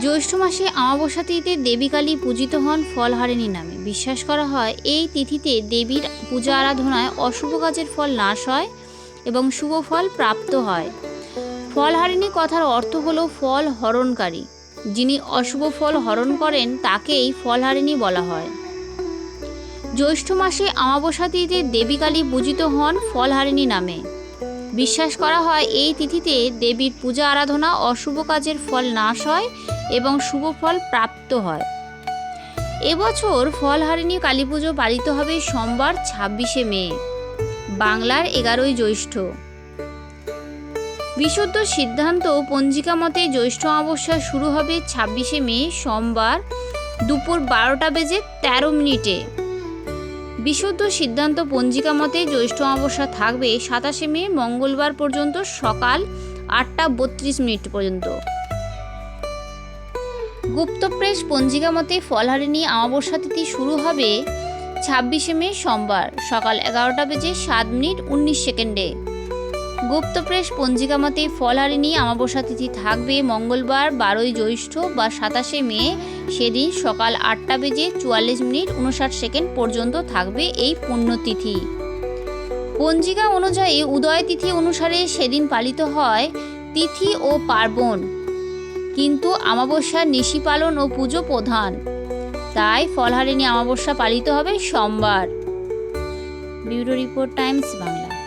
জ্যৈষ্ঠ মাসে অমাবস্যা তিথিতে দেবী কালী পূজিত হন ফলহারিণী নামে। বিশ্বাস করা হয়, এই তিথিতে দেবীর পূজা আরাধনায় অশুভ কাজের ফল নাশ হয় এবং শুভ ফল প্রাপ্ত হয়। ফলহারিণী কথার অর্থ হলো ফল হরণকারী। যিনি অশুভ ফল হরণ করেন, তাকেই ফলহারিণী বলা হয়। জ্যৈষ্ঠ মাসে অমাবস্যা তিথিতে দেবী কালী পূজিত হন ফলহারিণী নামে। বিশ্বাস করা হয় এই তিথিতে দেবীর পূজা আরাধনা অশুভ কাজের ফল নাশ হয় এবং শুভ ফল প্রাপ্ত হয়। এবছর ফলহারিণী কালী পুজো পালিত হবে সোমবার, ছাব্বিশে মে, বাংলার এগারোই জ্যৈষ্ঠ। বিশুদ্ধ সিদ্ধান্ত পঞ্জিকা মতে জ্যৈষ্ঠ অমাবস্যা শুরু হবে ছাব্বিশে মে, সোমবার দুপুর বারোটা বেজে তেরো মিনিটে। বিশুদ্ধ সিদ্ধান্ত পঞ্জিকা মতে জ্যৈষ্ঠ অমাবস্যা থাকবে সাতাশে মে, মঙ্গলবার পর্যন্ত সকাল আটটা বত্রিশ মিনিট পর্যন্ত। গুপ্তপ্রেস পঞ্জিকা মতে ফলহারিণী অমাবস্যা তিথি শুরু হবে ছাব্বিশে মে সোমবার, সকাল এগারোটা বেজে সাত মিনিট উনিশ সেকেন্ডে। গুপ্তপ্রেস পঞ্জিকা মতে ফলহারিণী অমাবস্যা তিথি থাকবে মঙ্গলবার, বারোই জ্যৈষ্ঠ বা সাতাশে মে। সেদিন সকাল আটটা বেজে চুয়াল্লিশ মিনিট উনষাট সেকেন্ড পর্যন্ত থাকবে এই পুণ্যতিথি। পঞ্জিকা অনুযায়ী উদয় তিথি অনুসারে সেদিন পালিত হয় তিথি ও পার্বণ, কিন্তু অমাবস্যার নিশি পালন ও পুজো প্রধান। তাই ফলহারিণী অমাবস্যা পালিত হবে সোমবার। Bureau report, times Bangla.